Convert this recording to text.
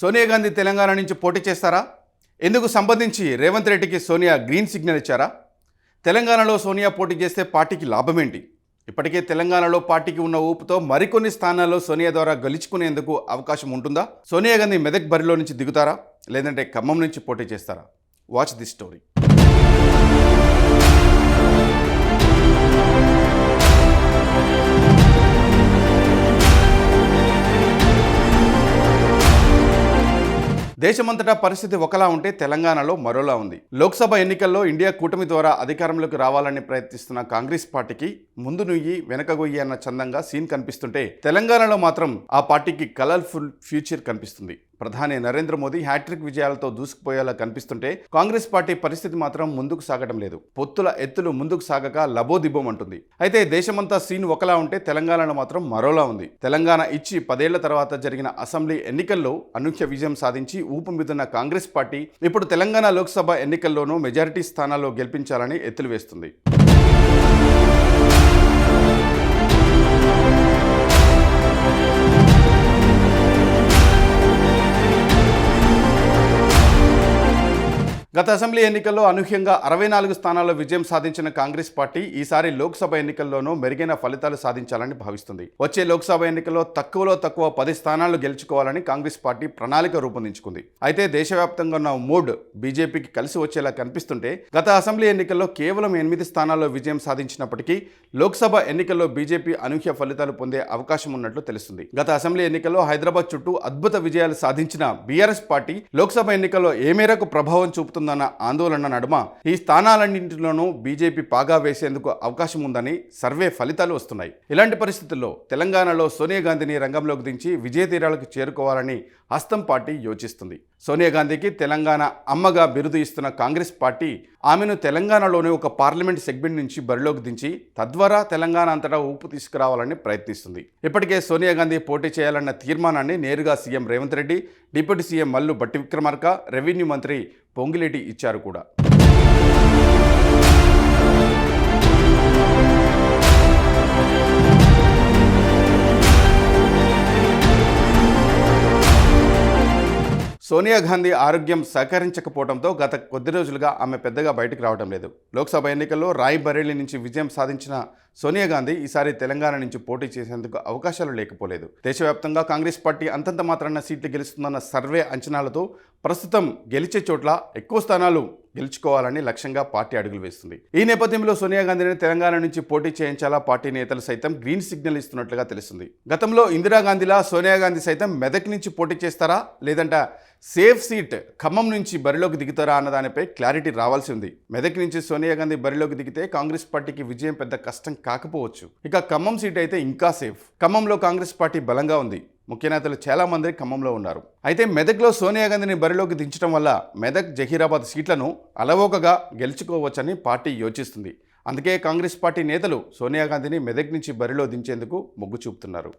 సోనియా గాంధీ తెలంగాణ నుంచి పోటీ చేస్తారా? ఎందుకు సంబంధించి రేవంత్ రెడ్డికి సోనియా గ్రీన్ సిగ్నల్ ఇచ్చారా? తెలంగాణలో సోనియా పోటీ చేస్తే పార్టీకి లాభమేంటి? ఇప్పటికే తెలంగాణలో పార్టీకి ఉన్న ఊపుతో మరికొన్ని స్థానాల్లో సోనియా ద్వారా గెలుచుకునేందుకు అవకాశం ఉంటుందా? సోనియా గాంధీ మెదక్ బరిలో నుంచి దిగుతారా? లేదంటే ఖమ్మం నుంచి పోటీ చేస్తారా? వాచ్ ది స్టోరీ దేశమంతటా పరిస్థితి ఒకలా ఉంటే తెలంగాణలో మరోలా ఉంది. లోక్సభ ఎన్నికల్లో ఇండియా కూటమి ద్వారా అధికారంలోకి రావాలని ప్రయత్నిస్తున్న కాంగ్రెస్ పార్టీకి ముందు నుయ్యి వెనకగొయ్యి అన్న చందంగా సీన్ కనిపిస్తుంటే తెలంగాణలో మాత్రం ఆ పార్టీకి కలర్ఫుల్ ఫ్యూచర్ కనిపిస్తుంది. ప్రధాని నరేంద్ర మోదీ హ్యాట్రిక్ విజయాలతో దూసుకుపోయేలా కనిపిస్తుంటే కాంగ్రెస్ పార్టీ పరిస్థితి మాత్రం ముందుకు సాగడం లేదు. పొత్తుల ఎత్తులు ముందుకు సాగక లబోదిబ్బం అంటుంది అయితే దేశమంతా సీన్ ఒకలా ఉంటే తెలంగాణలో మాత్రం మరోలా ఉంది. తెలంగాణ ఇచ్చి పదేళ్ళ తర్వాత జరిగిన అసెంబ్లీ ఎన్నికల్లో అనూహ్య విజయం సాధించి ఊపుమిదున్న కాంగ్రెస్ పార్టీ ఇప్పుడు తెలంగాణ లోక్సభ ఎన్నికల్లోనూ మెజారిటీ స్థానాల్లో గెలిపించాలని ఎత్తులు వేస్తుంది. గత అసెంబ్లీ ఎన్నికల్లో అనూహ్యంగా అరవై నాలుగు స్థానాల్లో విజయం సాధించిన కాంగ్రెస్ పార్టీ ఈసారి లోక్సభ ఎన్నికల్లోనూ మెరుగైన ఫలితాలు సాధించాలని భావిస్తుంది. వచ్చే లోక్సభ ఎన్నికల్లో తక్కువలో తక్కువ పది స్థానాలు గెలుచుకోవాలని కాంగ్రెస్ పార్టీ ప్రణాళిక రూపొందించుకుంది. అయితే దేశవ్యాప్తంగా ఉన్న మూడ్ బీజేపీకి కలిసి వచ్చేలా కనిపిస్తుంటే గత అసెంబ్లీ ఎన్నికల్లో కేవలం ఎనిమిది స్థానాల్లో విజయం సాధించినప్పటికీ లోక్సభ ఎన్నికల్లో బీజేపీ అనూహ్య ఫలితాలు పొందే అవకాశం ఉన్నట్లు తెలుస్తుంది. గత అసెంబ్లీ ఎన్నికల్లో హైదరాబాద్ చుట్టూ అద్భుత విజయాలు సాధించిన బీఆర్ఎస్ పార్టీ లోక్సభ ఎన్నికల్లో ఏ మేరకు ప్రభావం వస్తుందన్న ఆందోళన నడుమ ఈ స్థానాలన్నింటిలోనూ బీజేపీ పాగా వేసేందుకు అవకాశం ఉందని సర్వే ఫలితాలు వస్తున్నాయి. ఇలాంటి పరిస్థితుల్లో తెలంగాణలో సోనియా గాంధీని రంగంలోకి దించి విజయ తీరాలకు చేరుకోవాలని హస్తం పార్టీ యోచిస్తుంది. సోనియా గాంధీకి తెలంగాణ అమ్మగా బిరుదు ఇస్తున్న కాంగ్రెస్ పార్టీ ఆమెను తెలంగాణలోని ఒక పార్లమెంట్ సెగ్మెంట్ నుంచి బరిలోకి దించి తద్వారా తెలంగాణ అంతటా ఊపు తీసుకురావాలని ప్రయత్నిస్తుంది. ఇప్పటికే సోనియా గాంధీ పోటీ చేయాలన్న తీర్మానాన్ని నేరుగా CM Revanth Reddy deputy CM Mallu Bhatti Vikramarka revenue మంత్రి పొంగిలేటి ఇచ్చారు కూడా. సోనియా గాంధీ ఆరోగ్యం సహకరించకపోవడంతో గత కొద్ది రోజులుగా ఆమె పెద్దగా బయటకు రావడం లేదు. లోక్సభ ఎన్నికల్లో రాయ్బరేలీ నుంచి విజయం సాధించిన సోనియా గాంధీ ఈసారి తెలంగాణ నుంచి పోటీ చేసేందుకు అవకాశాలు లేకపోలేదు. దేశవ్యాప్తంగా కాంగ్రెస్ పార్టీ అంతంత మాత్రాన సీట్లు గెలుస్తుందన్న సర్వే అంచనాలతో ప్రస్తుతం గెలిచే చోట్ల ఎక్కువ స్థానాలు గెలుచుకోవాలని లక్ష్యంగా పార్టీ అడుగులు వేస్తుంది. ఈ నేపథ్యంలో సోనియా గాంధీని తెలంగాణ నుంచి పోటీ చేయించాలా పార్టీ నేతలు సైతం గ్రీన్ సిగ్నల్ ఇస్తున్నట్లుగా తెలుస్తుంది. గతంలో ఇందిరాగాంధీలా సోనియా గాంధీ సైతం మెదక్ నుంచి పోటీ చేస్తారా? లేదంటే సేఫ్ సీట్ ఖమ్మం నుంచి బరిలోకి దిగుతారా అన్న దానిపై క్లారిటీ రావాల్సి ఉంది. మెదక్ నుంచి సోనియా గాంధీ బరిలోకి దిగితే కాంగ్రెస్ పార్టీకి విజయం పెద్ద కష్టం కాకపోవచ్చు. ఇక ఖమ్మం సీట్ అయితే ఇంకా సేఫ్. ఖమ్మంలో కాంగ్రెస్ పార్టీ బలంగా ఉంది. ముఖ్య నేతలు చాలామంది ఖమ్మంలో ఉన్నారు. అయితే మెదక్లో సోనియా గాంధీని బరిలోకి దించడం వల్ల మెదక్ జహీరాబాద్ సీట్లను అలవోకగా గెలుచుకోవచ్చని పార్టీ యోచిస్తుంది. అందుకే కాంగ్రెస్ పార్టీ నేతలు సోనియా గాంధీని మెదక్ నుంచి బరిలో దించేందుకు మొగ్గు చూపుతున్నారు.